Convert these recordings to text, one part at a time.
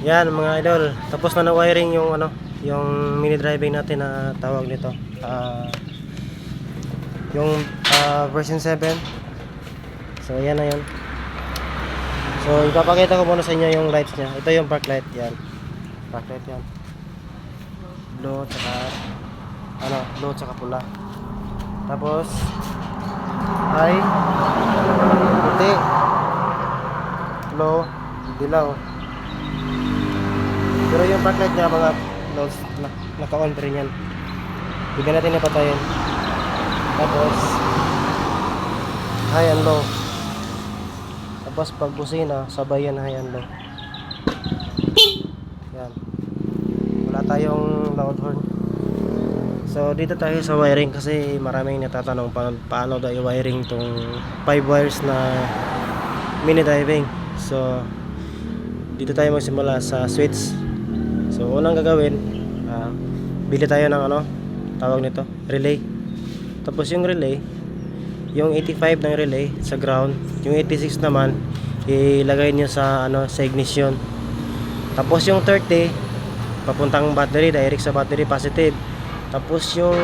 Yan mga idol, tapos na na-wiring yung ano, yung mini driving natin na tawag nito. Ah yung ah, version 7. So yan na yun. So ipapakita ko muna sa inyo yung lights niya. Ito yung park light yan. Park light yan. Blue tsaka ano, blue tsaka pula. Tapos ay puti. Blue, dilaw. Pero yung park light niya mga loads, na, naka-on pa rin yan. Bigyan natin na patayin. Tapos, high and low. Tapos pag busina, sabay yan high and low. Yan. Wala tayong loud horn. So dito tayo sa wiring kasi maraming natatanong pa, paano daw i-wiring tong 5 wires na mini driving. So dito tayo magsimula sa switch. So unang gagawin, ah, bili tayo ng ano, tawag nito, relay. Tapos yung relay, yung 85 ng relay sa ground, yung 86 naman ilagay niyo sa ano sa ignition. Tapos yung 30 papuntang battery, direct sa battery positive. Tapos yung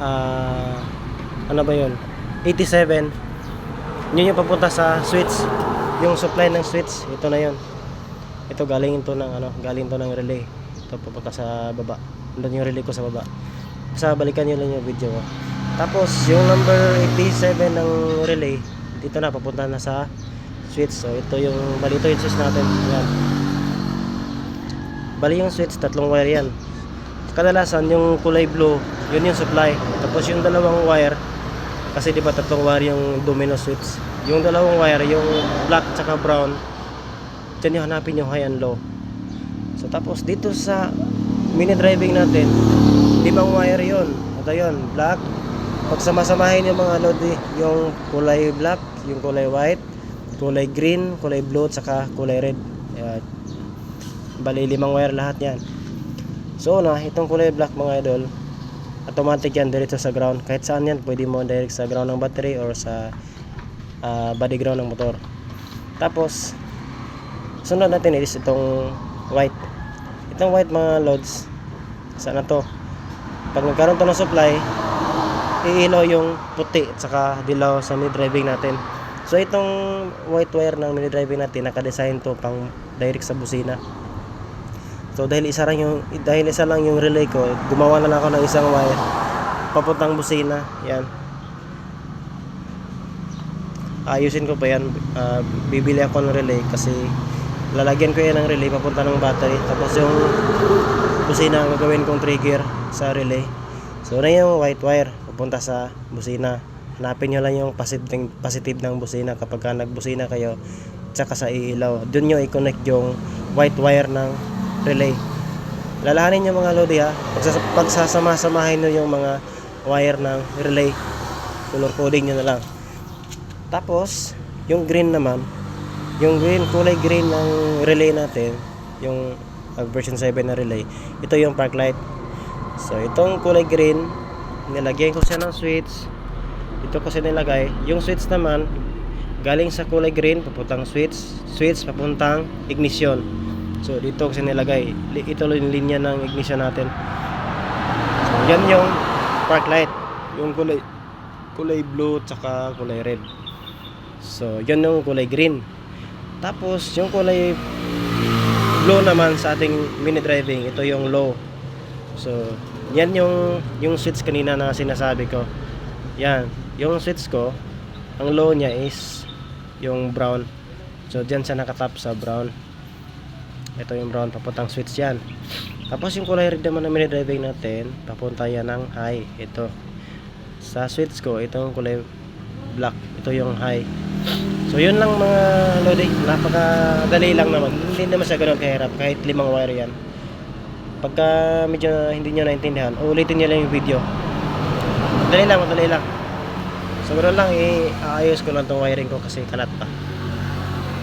ah, ano ba 'yon? 87 yun yung papunta sa switch yung supply ng switch ito na yun ito galing ito ng ano galing to ng relay. Ito papunta sa baba. Nandun yung relay ko sa baba. Sa balikan nyo lang yung video ko. Tapos yung number 87 ng relay dito na papunta na sa switch. So ito yung bali ito yung switch natin. Yan. Bali yung switch tatlong wire yan. Kadalasan yung kulay blue yun yung supply. Tapos yung dalawang wire kasi di ba tatlong wire yung domino switch? Yung dalawang wire yung black tsaka brown dyan yung hanapin yung high and low. So tapos dito sa mini driving natin limang wire yon ito yon black. Pag samasamahin yung mga load eh, yung kulay black yung kulay white kulay green kulay blue tsaka kulay red. Ayan. bali limang wire lahat yan. So na itong kulay black mga idol automatic yan diretso sa ground. Kahit saan yan pwede mo direct sa ground ng battery or sa ah, body ground ng motor. Tapos sunod natin is itong white itong white mga loads saan na to pag nagkaroon to ng supply iilaw yung puti at saka dilaw sa mini driving natin so itong white wire ng mini driving natin nakadesign to pang direct sa busina So dahil isa lang yung dahil isa lang yung relay ko, gumawa na lang ako ng isang wire papuntang busina. Yan. Ayusin ko pa yan. Ah, bibili ako ng relay kasi lalagyan ko yan ng relay papunta ng battery. Tapos yung busina ang gagawin kong trigger sa relay. So na yung white wire papunta sa busina. Hanapin nyo lang yung positive, positive ng busina kapag ka nagbusina kayo tsaka sa ilaw. Doon nyo i-connect yung white wire ng relay. Lalahanin yung mga lodi ha. Pagsas- pagsasama-samahin nyo yung mga wire ng relay. Color coding nyo na lang. Tapos, yung green naman, yung green, kulay green ng relay natin, yung uh, version 7 na relay, ito yung park light. So, itong kulay green, nilagyan ko siya ng switch. Ito kasi nilagay. Yung switch naman, galing sa kulay green, papuntang switch, switch, papuntang ignition. So dito kasi nilagay, ito yung linya ng ignition natin. So yan yung park light, yung kulay kulay blue tsaka kulay red. So yan yung kulay green. Tapos yung kulay blue naman sa ating mini driving, ito yung low. So yan yung yung switch kanina na sinasabi ko. Yan, yung switch ko, ang low niya is yung brown. So diyan siya nakatap sa brown ito yung brown papuntang switch yan tapos yung kulay red naman na mini driving natin papunta yan ng high ito sa switch ko itong kulay black ito yung high so yun lang mga lodi. Napakadali lang naman. Hindi naman siya ganun kahirap kahit limang wire yan. Pagka medyo hindi nyo naintindihan ulitin nyo lang yung video. Madali lang madali lang. So ganoon lang i-aayos ko lang tong wiring ko kasi kalat pa